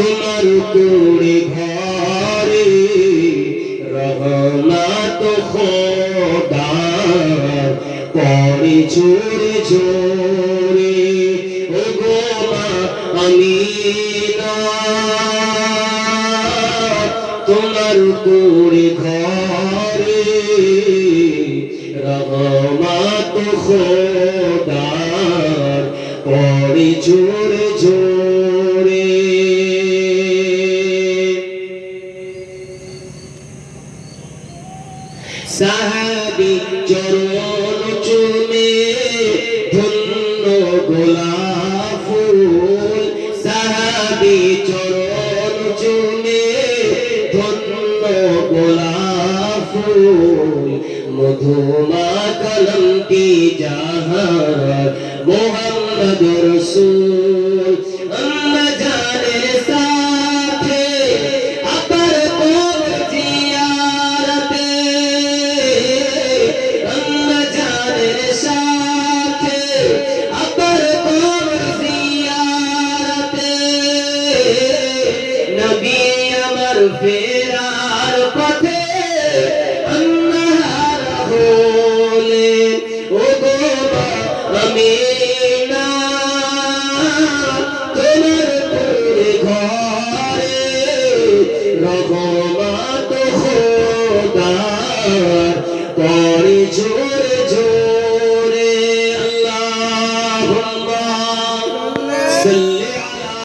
তোমার কুড়ি ঘরে রহমত খোদার পরে ঝরে ঝরে, ও গো মা আমিনা, তোমার কুড়ি ঘরে রহমত খোদার পরে ঝরে ঝরে। সাহাবি চরণ চুমে ধন্য গোলাপ ফুল সাহাবি চরণ চুমে ধন্য গোলাপ ফুল মধুমা কলমটি যাহার মোহাম্মদ রসুল ফেরার পথে আন্নাহার হলে ও গো আমিনা তোমার পুরে ঘরে রহমত খোদা